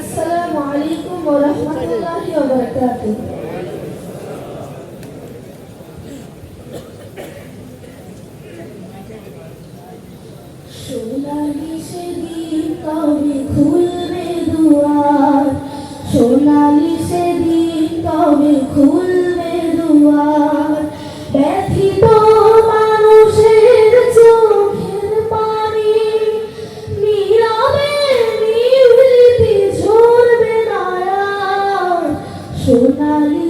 আসসালামু আলাইকুম ওয়া রাহমাতুল্লাহি ওয়া বারাকাতুহু। সোনালি সেদিন কবে খুলবে সোনালি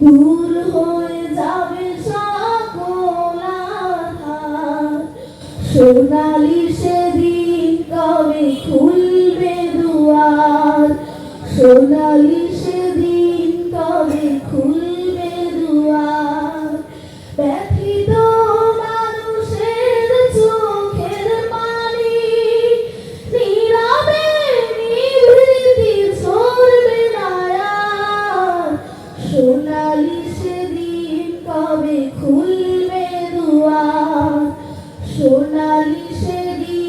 দূর হয়ে যাবে সকল সোনালি সেদিন কবে খুলবে দুয়ার? সোনালি সোনালি সেদিন কবে খুলবে দুয়ার? সোনালি সেদিন